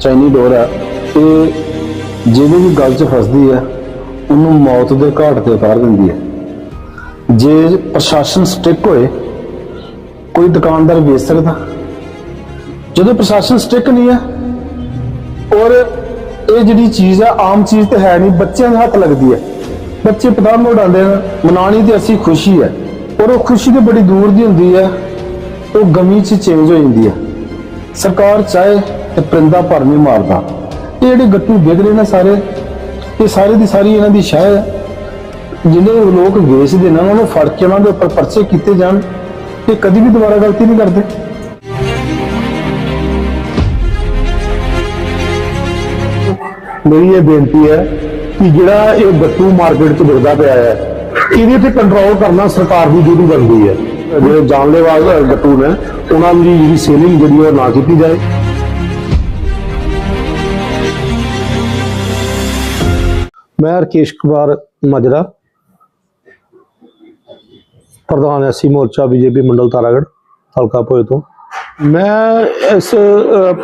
ਚਾਈਨੀ ਡੋਰ ਹੈ ਇਹ ਜਿਹਦੇ ਵੀ ਗੱਲ 'ਚ ਫਸਦੀ ਹੈ ਉਹਨੂੰ ਮੌਤ ਦੇ ਘਾਟ ਤੇ ਉਤਾਰ ਦਿੰਦੀ ਹੈ ਜੇ ਪ੍ਰਸ਼ਾਸਨ ਸਟ੍ਰਿਕ ਹੋਏ, ਕੋਈ ਦੁਕਾਨਦਾਰ ਵੇਚ ਸਕਦਾ। ਜਦੋਂ ਪ੍ਰਸ਼ਾਸਨ ਸਟ੍ਰਿਕ ਨਹੀਂ ਹੈ ਔਰ ਇਹ ਜਿਹੜੀ ਚੀਜ਼ ਹੈ ਆਮ ਚੀਜ਼ ਤੇ ਹੈ ਨਹੀਂ, ਬੱਚਿਆਂ ਦੇ ਹੱਥ ਲੱਗਦੀ ਹੈ ਬੱਚੇ ਪਤੰਗ ਉਡਾਉਂਦੇ ਨੇ ਮਨਾਣੀ ਤੇ ਅਸੀਂ ਖੁਸ਼ੀ ਹੈ ਔਰ ਉਹ ਖੁਸ਼ੀ ਤੇ ਬੜੀ ਦੂਰ ਦੀ ਹੁੰਦੀ ਹੈ ਉਹ ਗਮੀ 'ਚ ਚੇਂਜ ਹੋ ਜਾਂਦੀ ਹੈ ਸਰਕਾਰ ਚਾਹੇ ਤੇ ਪਰਿੰਦਾ ਭਰ ਨਹੀਂ ਮਾਰਦਾ। ਇਹ ਜਿਹੜੇ ਗੱਟੂ ਵਿਗ ਰਹੇ ਨੇ ਸਾਰੇ, ਇਹ ਸਾਰੇ ਦੀ ਸਾਰੀ ਇਹਨਾਂ ਦੀ ਸ਼ਾਹ ਹੈ। ਜਿਹੜੇ ਲੋਕ ਵੇਚਦੇ ਨੇ ਉਹਨਾਂ ਨੂੰ ਫੜ ਕੇ ਉਹਨਾਂ ਦੇ ਉੱਪਰ ਪਰਚੇ ਕੀਤੇ ਜਾਣ। ਤੇ ਕਦੀ ਵੀ ਦੁਬਾਰਾ ਗਲਤੀ ਨਹੀਂ ਕਰਦੇ। ਮੇਰੀ ਇਹ ਬੇਨਤੀ ਹੈ ਕਿ ਜਿਹੜਾ ਇਹ ਗੱਟੂ ਮਾਰਕੀਟ 'ਚ ਵਿਕਦਾ ਪਿਆ ਹੈ, ਇਹਦੇ ਤੇ ਕੰਟਰੋਲ ਕਰਨਾ ਸਰਕਾਰ ਦੀ ਡਿਊਟੀ ਬਣਦੀ ਹੈ। ਜਿਹੜੇ ਜਾਨਲੇਵਾ ਗੱਟੂ ਨੇ, ਉਹਨਾਂ ਦੀ ਜਿਹੜੀ ਸੇਲਿੰਗ ਜਿਹੜੀ ਉਹ ਨਾ ਕੀਤੀ ਜਾਏ। ਮੈਂ ਰਕੇਸ਼ ਕੁਮਾਰ ਮਜਰਾ, ਪ੍ਰਧਾਨ ਐਸੀ ਮੋਰਚਾ ਬੀਜੇਪੀ ਮੰਡਲ ਤਾਰਾਗੜ ਹਲਕਾ ਭੋਏ ਤੋਂ। ਮੈਂ ਇਸ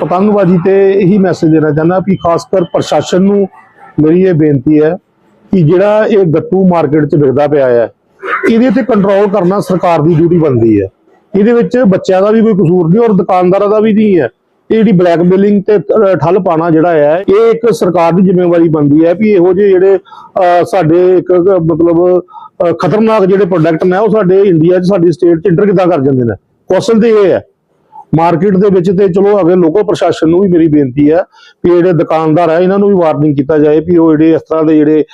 ਪਤੰਗਬਾਜ਼ੀ ਤੇ ਇਹੀ ਮੈਸੇਜ ਦੇਣਾ ਚਾਹੁੰਦਾ ਕਿ ਖਾਸ ਕਰ ਪ੍ਰਸ਼ਾਸਨ ਨੂੰ ਮੇਰੀ ਇਹ ਬੇਨਤੀ ਹੈ ਕਿ ਜਿਹੜਾ ਇਹ ਗੱਟੂ ਮਾਰਕੀਟ 'ਚ ਵਿਕਦਾ ਪਿਆ ਹੈ, ਇਹਦੇ ਤੇ ਕੰਟਰੋਲ ਕਰਨਾ ਸਰਕਾਰ ਦੀ ਡਿਊਟੀ ਬਣਦੀ ਹੈ। ਇਹਦੇ ਵਿੱਚ ਬੱਚਿਆਂ ਦਾ ਵੀ ਕੋਈ ਕਸੂਰ ਨਹੀਂ ਔਰ ਦੁਕਾਨਦਾਰਾਂ ਦਾ ਵੀ ਨਹੀਂ ਹੈ। ਇਹ ਜਿਹੜੀ ਬਲੈਕਮੇਲਿੰਗ ਤੇ ਠੱਲ ਪਾਣਾ ਜਿਹੜਾ ਹੈ ਇਹ ਇੱਕ ਸਰਕਾਰ ਦੀ ਜ਼ਿੰਮੇਵਾਰੀ ਬਣਦੀ ਹੈ ਵੀ ਇਹੋ ਜਿਹੇ ਜਿਹੜੇ ਸਾਡੇ ਇੱਕ ਮਤਲਬ ਖਤਰਨਾਕ ਜਿਹੜੇ ਪ੍ਰੋਡਕਟ ਨੇ, ਉਹ ਸਾਡੇ ਇੰਡੀਆ 'ਚ, ਸਾਡੀ ਸਟੇਟ 'ਚ ਇੰਟਰ ਕਿੱਦਾਂ ਕਰ ਜਾਂਦੇ ਨੇ। ਕੁਐਸਚਨ ਤੇ ਇਹ ਹੈ ਮਾਰਕੀਟ ਦੇ ਵਿੱਚ ਤੇ ਚਲੋ ਅਗੇ ਲੋਕਲ ਪ੍ਰਸ਼ਾਸਨ ਨੂੰ ਵੀ ਮੇਰੀ ਬੇਨਤੀ ਹੈ ਵੀ ਜਿਹੜੇ ਦੁਕਾਨਦਾਰ ਹੈ ਇਹਨਾਂ ਨੂੰ ਵੀ ਵਾਰਨਿੰਗ ਕੀਤਾ ਜਾਏ ਵੀ ਉਹ ਜਿਹੜੇ ਇਸ ਤਰ੍ਹਾਂ ਦੇ ਜਿਹੜੇ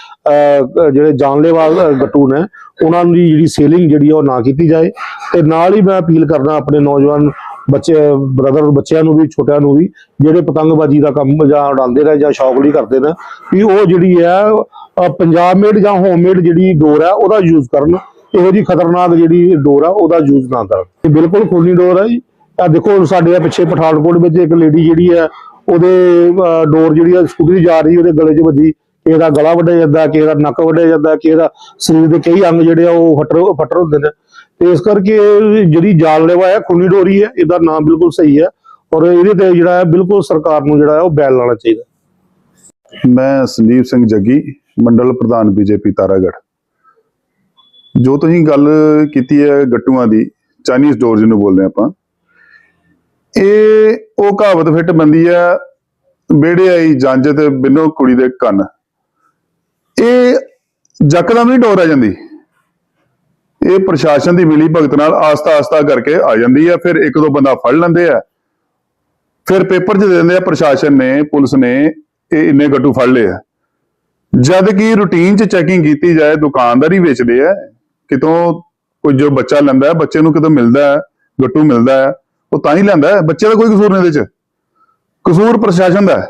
ਜਿਹੜੇ ਜਾਨਲੇਵਾ ਗੱਟੂ ਨੇ, ਉਹਨਾਂ ਦੀ ਜਿਹੜੀ ਸੇਲਿੰਗ ਜਿਹੜੀ ਉਹ ਨਾ ਕੀਤੀ ਜਾਏ। ਤੇ ਨਾਲ ਹੀ ਮੈਂ ਅਪੀਲ ਕਰਨਾ ਆਪਣੇ ਨੌਜਵਾਨ ਬੱਚੇ ਬ੍ਰਦਰ ਬੱਚਿਆਂ ਨੂੰ ਵੀ, ਛੋਟਿਆਂ ਨੂੰ ਵੀ, ਜਿਹੜੇ ਪਤੰਗਬਾਜ਼ੀ ਦਾ ਕੰਮ ਜਾਂ ਉਡਾਉਂਦੇ ਨੇ ਜਾਂ ਸ਼ੌਕ ਕਰਦੇ ਨੇ, ਵੀ ਉਹ ਜਿਹੜੀ ਹੈ ਪੰਜਾਬ ਮੇਡ ਜਾਂ ਹੋਮ ਮੇਡ ਜਿਹੜੀ ਡੋਰ ਹੈ, ਉਹਦਾ ਯੂਜ਼ ਕਰਨ। ਇਹੋ ਜੀ ਖਤਰਨਾਕ ਜਿਹੜੀ ਡੋਰ ਆ ਉਹਦਾ ਯੂਜ਼ ਨਾ ਕਰਨ। ਇਹ ਬਿਲਕੁਲ ਖੁੱਲੀ ਡੋਰ ਹੈ ਜੀ। ਆ ਦੇਖੋ, ਸਾਡੇ ਪਿੱਛੇ ਪਠਾਨਕੋਟ ਵਿੱਚ ਇੱਕ ਲੇਡੀ ਜਿਹੜੀ ਹੈ, ਉਹਦੇ ਡੋਰ ਜਿਹੜੀ ਆ ਸਕੂਟਰੀ ਜਾ ਰਹੀ, ਉਹਦੇ ਗਲੇ 'ਚ ਵੱਜੀ। ਕਿਸੇ ਦਾ ਗਲਾ ਵੱਢਿਆ ਜਾਂਦਾ, ਕਿਸੇ ਦਾ ਨੱਕ ਵੱਢਿਆ ਜਾਂਦਾ, ਕਿਸੇ ਦਾ ਸਰੀਰ ਦੇ ਕਈ ਅੰਗ ਜਿਹੜੇ ਆ, ਉਹ ਫੱਟਰ ਫੱਟਰ ਹੁੰਦੇ ਨੇ। ਇਸ ਕਰਕੇ ਇਹ ਜਿਹੜੀ ਜਾਨਲੇਵਾ ਹੈ ਖੂਨੀ ਡੋਰੀ ਹੈ, ਇਹਦਾ ਨਾਮ ਬਿਲਕੁਲ ਸਹੀ ਹੈ ਔਰ ਇਹਦੇ ਤੇ ਜਿਹੜਾ ਹੈ, ਬਿਲਕੁਲ ਸਰਕਾਰ ਨੂੰ ਜਿਹੜਾ ਹੈ, ਉਹ ਬੈਨ ਲਾਉਣਾ ਚਾਹੀਦਾ ਮੈਂ ਸੰਦੀਪ ਸਿੰਘ ਜੱਗੀ, ਮੰਡਲ ਪ੍ਰਧਾਨ ਬੀਜੇਪੀ ਤਾਰਾਗੜ ਜੋ ਤੁਸੀਂ ਗੱਲ ਕੀਤੀ ਹੈ ਗੱਟੂਆਂ ਦੀ, ਚਾਈਨੀਜ਼ ਡੋਰ ਜਿਹਨੂੰ ਬੋਲਦੇ ਆਪਾਂ, ਇਹ ਉਹ ਕਹਾਵਤ ਫਿੱਟ ਬੰਦੀ ਆ ਬੇੜੇ ਆਈ ਜੰਜ ਤੇ ਬਿਨੋ ਕੁੜੀ ਦੇ ਕੰਨ। ਇਹ ਜੱਕਦਮ ਨਹੀਂ ਡੋਰ ਆ ਜਾਂਦੀ। ਇਹ ਪ੍ਰਸ਼ਾਸਨ ਦੀ ਮਿਲੀ ਭਗਤ ਨਾਲ ਆਸਤਾ ਆਸਤਾ ਕਰਕੇ ਆ ਜਾਂਦੀ ਹੈ, ਫਿਰ ਇੱਕ ਦੋ ਬੰਦਾ ਫੜ ਲੈਂਦੇ ਆ। ਫਿਰ ਪੇਪਰ 'ਚ ਦੇ ਦਿੰਦੇ ਆ ਪ੍ਰਸ਼ਾਸਨ ਨੇ, ਪੁਲਿਸ ਨੇ, ਇਹ ਇੰਨੇ ਗੱਟੂ ਫੜ ਲਏ ਆ। ਜਦ ਕਿ ਰੂਟੀਨ 'ਚ ਚੈਕਿੰਗ ਕੀਤੀ ਜਾਏ, ਦੁਕਾਨਦਾਰੀ ਵੇਚਦੇ ਆ। ਕਿਤੋਂ ਕੋਈ ਜੋ ਬੱਚਾ ਲੈਂਦਾ ਹੈ, ਬੱਚੇ ਨੂੰ ਕਿਤੋਂ ਮਿਲਦਾ ਹੈ ਗੱਟੂ ਮਿਲਦਾ ਹੈ, ਉਹ ਤਾਂ ਹੀ ਲੈਂਦਾ ਹੈ। ਬੱਚੇ ਦਾ ਕੋਈ ਕਸੂਰ ਨਹੀਂ ਇਹਦੇ 'ਚ। ਕਸੂਰ ਪ੍ਰਸ਼ਾਸਨ ਦਾ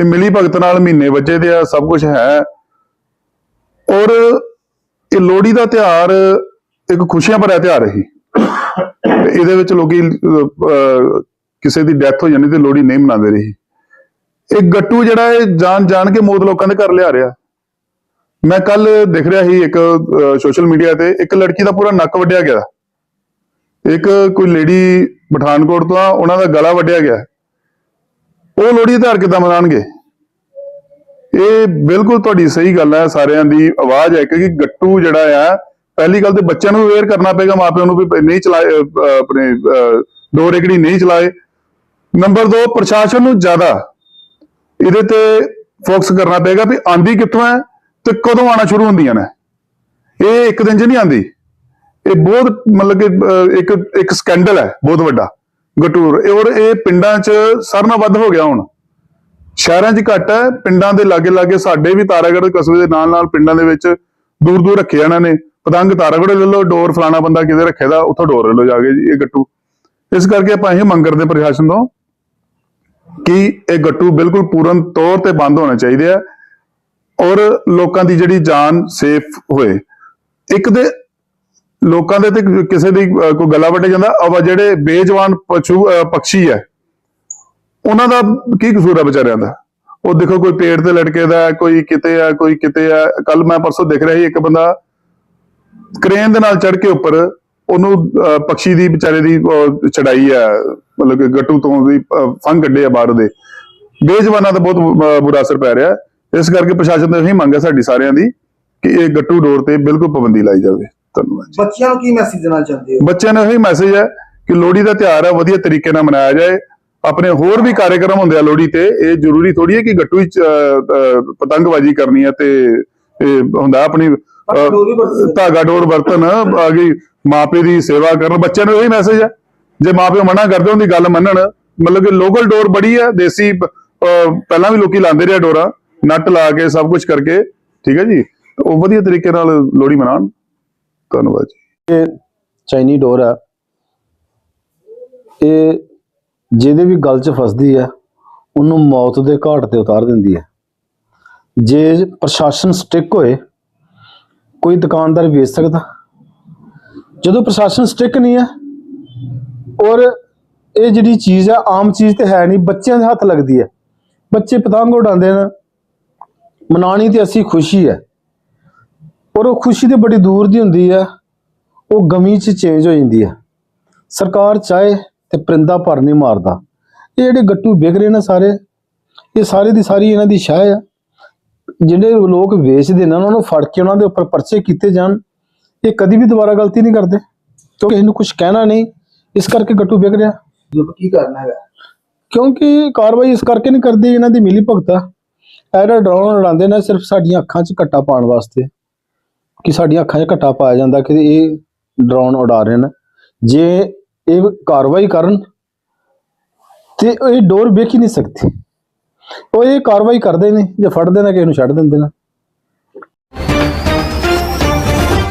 ਇਹ ਮਿਲੀ ਭਗਤ ਨਾਲ ਮਹੀਨੇ ਵੱਜੇ ਦੇ ਆ, ਸਭ ਕੁਝ ਹੈ। ਔਰ ਇਹ ਲੋਹੜੀ ਦਾ ਤਿਉਹਾਰ ਇੱਕ ਖੁਸ਼ੀਆਂ ਭਰਿਆ ਤਿਉਹਾਰ ਹੈ ਤੇ ਇਹਦੇ ਵਿੱਚ ਲੋਕੀ ਕਿਸੇ ਦੀ ਡੈਥ ਹੋ ਜਾਂਦੀ ਤੇ ਲੋਹੜੀ ਨਹੀਂ ਮਨਾਉਂਦੇ ਰਹੀ। ਇਹ ਗੱਟੂ ਜਿਹੜਾ ਇਹ ਜਾਣ ਜਾਣ ਕੇ ਮੌਤ ਲੋਕਾਂ ਦੇ ਘਰ ਲਿਆ ਰਿਹਾ। ਮੈਂ ਕੱਲ ਦੇਖ ਰਿਹਾ ਸੀ ਇੱਕ ਸੋਸ਼ਲ ਮੀਡੀਆ ਤੇ ਇੱਕ ਲੜਕੀ ਦਾ ਪੂਰਾ ਨੱਕ ਵੱਢਿਆ ਗਿਆ। ਇੱਕ ਕੋਈ ਲੇਡੀ ਪਠਾਨਕੋਟ ਤੋਂ ਆ, ਉਹਨਾਂ ਦਾ ਗਲਾ ਵੱਢਿਆ ਗਿਆ। ਉਹ ਲੋਹੜੀ ਦਾ ਤਿਉਹਾਰ ਕਿੱਦਾਂ ਮਨਾਉਣਗੇ? ਇਹ ਬਿਲਕੁਲ ਤੁਹਾਡੀ ਸਹੀ ਗੱਲ ਹੈ, ਸਾਰਿਆਂ ਦੀ ਆਵਾਜ਼ ਹੈ ਕਿ ਗੱਟੂ ਜਿਹੜਾ ਆ ਪਹਿਲੀ ਗੱਲ ਤੇ ਬੱਚਿਆਂ ਨੂੰ ਅਵੇਅਰ ਕਰਨਾ ਪਏਗਾ ਮਾਪਿਆਂ ਨੂੰ ਵੀ ਨਹੀਂ ਚਲਾਏ ਆਪਣੇ ਅਹ, ਦੋ ਰੇਕੜੀ ਨਹੀਂ ਚਲਾਏ। ਨੰਬਰ 2 ਪ੍ਰਸ਼ਾਸਨ ਨੂੰ ਜ਼ਿਆਦਾ ਇਹਦੇ ਤੇ ਫੋਕਸ ਕਰਨਾ ਪਏਗਾ ਵੀ ਆਂਦੀ ਕਿੱਥੋਂ ਹੈ ਤੇ ਕਦੋਂ ਆਣਾ ਸ਼ੁਰੂ ਹੁੰਦੀਆਂ ਨੇ। ਇਹ ਇੱਕ ਦਿਨ 'ਚ ਨਹੀਂ ਆਂਦੀ। ਇਹ ਬਹੁਤ ਮਤਲਬ ਕਿ ਇੱਕ ਇੱਕ ਸਕੈਂਡਲ ਹੈ ਬਹੁਤ ਵੱਡਾ ਗਟੂਰ। ਔਰ ਇਹ ਪਿੰਡਾਂ 'ਚ ਸਾਰਿਆਂ ਨਾਲੋਂ ਵੱਧ ਹੋ ਗਿਆ ਹੁਣ। ਸ਼ਹਿਰਾਂ 'ਚ ਘੱਟ ਹੈ ਪਿੰਡਾਂ ਦੇ ਲਾਗੇ ਲਾਗੇ ਸਾਡੇ ਵੀ ਤਾਰਾਗੜ੍ਹ ਕਸਬੇ ਦੇ ਨਾਲ ਨਾਲ ਪਿੰਡਾਂ ਦੇ ਵਿੱਚ ਦੂਰ ਦੂਰ ਰੱਖੇ ਇਹਨਾਂ ਨੇ। ਪਤੰਗ ਤਾਰਾਗੜ੍ਹ ਲੈ ਲਓ ਡੋਰ ਫਲਾਣਾ ਬੰਦਾ ਕਿਤੇ ਰੱਖੇ ਦਾ ਉੱਥੋਂ ਡੋਰ ਲੈ ਲਓ ਜਾ ਕੇ ਜੀ ਇਹ ਗੱਟੂ। ਇਸ ਕਰਕੇ ਆਪਾਂ ਇਹ ਮੰਗ ਕਰਦੇ ਪ੍ਰਸ਼ਾਸਨ ਤੋਂ ਕਿ ਇਹ ਗੱਟੂ ਬਿਲਕੁਲ ਪੂਰਨ ਤੌਰ ਤੇ ਬੰਦ ਹੋਣੇ ਚਾਹੀਦੇ ਆ ਔਰ ਲੋਕਾਂ ਦੀ ਜਿਹੜੀ ਜਾਨ ਸੇਫ ਹੋਏ। ਇੱਕ ਦੇ ਲੋਕਾਂ ਦੇ ਤੇ ਕਿਸੇ ਦੀ ਕੋਈ ਗਲਾ ਵੱਢਿਆ ਜਾਂਦਾ ਅਵਾ ਜਿਹੜੇ ਬੇਜਵਾਨ ਪਸ਼ੂ ਅਹ, ਪੰਛੀ ਹੈ ਉਹਨਾਂ ਦਾ ਕੀ ਕਸੂਰ ਆ ਵਿਚਾਰਿਆਂ ਦਾ? ਉਹ ਦੇਖੋ ਕੋਈ ਪੇੜ ਤੇ ਲਟਕੇ ਦਾ ਕੋਈ ਕਿਤੇ ਆ ਕੋਈ ਕਿਤੇ ਆ। ਕੱਲ ਮੈਂ ਪਰਸੋਂ ਦੇਖ ਰਿਹਾ ਸੀ ਇੱਕ ਬੰਦਾ ਕ੍ਰੇਨ ਦੇ ਨਾਲ ਚੜ ਕੇ ਉੱਪਰ ਉਹਨੂੰ ਪੰਛੀ ਦੀ ਵਿਚਾਰੇ ਦੀ ਚੜਾਈ ਆ ਮਤਲਬ ਕਿ ਗੱਟੂ ਤੋਂ ਵੀ ਫੰਗ ਕੱਢੇ ਆ ਬਾਹਰ ਦੇ। ਬੇਜਵਾਨਾਂ ਦਾ ਬਹੁਤ ਬੁਰਾ ਅਸਰ ਪੈ ਰਿਹਾ। ਇਸ ਕਰਕੇ ਪ੍ਰਸ਼ਾਸਨ ਤੋਂ ਇਹੀ ਮੰਗ ਹੈ ਸਾਡੀ ਸਾਰਿਆਂ ਦੀ ਕਿ ਇਹ ਗੱਟੂ ਡੋਰ ਤੇ ਬਿਲਕੁਲ ਪਾਬੰਦੀ ਲਾਈ ਜਾਵੇ। ਧੰਨਵਾਦ ਜੀ। ਬੱਚਿਆਂ ਨੂੰ ਕੀ ਮੈਸੇਜ ਦੇਣਾ ਚਾਹੁੰਦੇ ਹੋ? ਬੱਚਿਆਂ ਨੂੰ ਇਹੀ ਮੈਸੇਜ ਹੈ ਕਿ ਲੋਹੜੀ ਦਾ ਤਿਉਹਾਰ ਹੈ ਵਧੀਆ ਤਰੀਕੇ ਨਾਲ ਮਨਾਇਆ ਜਾਏ। ਆਪਣੇ ਹੋਰ ਵੀ ਕਾਰਜਕ੍ਰਮ ਹੁੰਦੇ ਆ ਲੋਹੜੀ ਤੇ ਇਹ ਜ਼ਰੂਰੀ ਥੋੜੀ ਹੈ ਕਿ ਗੱਟੂ ਹੀ ਪਤੰਗਬਾਜ਼ੀ ਕਰਨੀ ਹੈ ਤੇ ਹੁੰਦਾ ਆਪਣੀ ਧਾਗਾ ਡੋਰ ਵਰਤਨ ਆ ਗਈ ਮਾਪੇ ਦੀ ਸੇਵਾ ਕਰਨ ਬੱਚਿਆਂ ਨੂੰ ਇਹੀ ਮੈਸੇਜ ਹੈ ਜੇ ਮਾਪੇ ਮਨਾ ਕਰਦੇ ਉਹਦੀ ਗੱਲ ਮੰਨਣ ਮਤਲਬ ਕਿ ਲੋਕਲ ਡੋਰ ਬੜੀ ਹੈ ਦੇਸੀ ਪਹਿਲਾਂ ਵੀ ਲੋਕੀ ਲਾਉਂਦੇ ਰਿਹਾ ਡੋਰਾ ਨੱਟ ਲਾ ਕੇ ਸਭ ਕੁਝ ਕਰਕੇ ਠੀਕ ਹੈ ਜੀ? ਉਹ ਵਧੀਆ ਤਰੀਕੇ ਨਾਲ ਲੋਹੜੀ ਮਨਾਉਣ। ਧੰਨਵਾਦ ਜੀ। ਇਹ ਚਾਈਨੀ ਡੋਰ ਹੈ ਇਹ ਜਿਹਦੇ ਵੀ ਗਲ 'ਚ ਫਸਦੀ ਹੈ ਉਹਨੂੰ ਮੌਤ ਦੇ ਘਾਟ ਤੇ ਉਤਾਰ ਦਿੰਦੀ ਹੈ ਜੇ ਪ੍ਰਸ਼ਾਸਨ ਸਟਿਕ ਹੋਏ ਕੋਈ ਦੁਕਾਨਦਾਰ ਵੇਚ ਸਕਦਾ। ਜਦੋਂ ਪ੍ਰਸ਼ਾਸਨ ਸਟਿਕ ਨਹੀਂ ਹੈ ਔਰ ਇਹ ਜਿਹੜੀ ਚੀਜ਼ ਹੈ ਆਮ ਚੀਜ਼ ਤੇ ਹੈ ਨਹੀਂ, ਬੱਚਿਆਂ ਦੇ ਹੱਥ ਲੱਗਦੀ ਹੈ। ਬੱਚੇ ਪਤੰਗ ਉਡਾਉਂਦੇ ਨੇ ਮਨਾਣੀ ਤੇ ਅਸੀਂ ਖੁਸ਼ੀ ਹੈ। ਔਰ ਉਹ ਖੁਸ਼ੀ ਤੇ ਬੜੀ ਦੂਰ ਦੀ ਹੁੰਦੀ ਹੈ, ਉਹ ਗਮੀ 'ਚ ਚੇਂਜ ਹੋ ਜਾਂਦੀ ਹੈ। ਸਰਕਾਰ ਚਾਹੇ ਤੇ ਪਰਿੰਦਾ ਭਰ ਨਹੀਂ ਮਾਰਦਾ। ਇਹ ਜਿਹੜੇ ਗੱਟੂ ਵਿਗ ਰਹੇ ਨੇ ਸਾਰੇ, ਇਹ ਸਾਰੇ ਦੀ ਸਾਰੀ ਇਹਨਾਂ ਦੀ ਸ਼ਾਹ ਆ ਜਿਹੜੇ ਲੋਕ ਵੇਚਦੇ ਨੇ ਉਹਨਾਂ ਨੂੰ ਫੜ ਕੇ ਉਹਨਾਂ ਦੇ ਉੱਪਰ ਪਰਚੇ ਕੀਤੇ ਜਾਣ ਇਹ ਕਦੀ ਵੀ ਦੁਬਾਰਾ ਗਲਤੀ ਨਹੀਂ ਕਰਦੇ। ਕਿਉਂਕਿ ਇਹਨੂੰ ਕੁਝ ਕਹਿਣਾ ਨਹੀਂ ਇਸ ਕਰਕੇ ਗੱਟੂ ਵਿਕ ਰਿਹਾ। ਕੀ ਕਰਨਾ ਹੈਗਾ? ਕਿਉਂਕਿ ਕਾਰਵਾਈ ਇਸ ਕਰਕੇ ਨਹੀਂ ਕਰਦੇ ਇਹਨਾਂ ਦੀ ਮਿਲੀ ਭਗਤਾ ਐਰਾ ਡਰਾਉਣ ਉਡਾਉਂਦੇ ਨੇ ਸਿਰਫ ਸਾਡੀਆਂ ਅੱਖਾਂ 'ਚ ਘੱਟਾ ਪਾਉਣ ਵਾਸਤੇ। ਕਿ ਸਾਡੀਆਂ ਅੱਖਾਂ 'ਚ ਘੱਟਾ ਪਾਇਆ ਜਾਂਦਾ ਕਿ ਇਹ ਡਰਾਉਣ ਉਡਾ ਰਹੇ ਨੇ। ਜੇ ਇਹ ਕਾਰਵਾਈ ਕਰਨ ਤੇ ਇਹ ਡੋਰ ਵੇਖ ਹੀ ਨਹੀਂ ਸਕਦੀ। ਉਹ ਇਹ ਕਾਰਵਾਈ ਕਰਦੇ ਨੇ ਜੇ ਫੜਦੇ ਨੇ ਕਿਸੇ ਨੂੰ ਛੱਡ ਦਿੰਦੇ ਨੇ।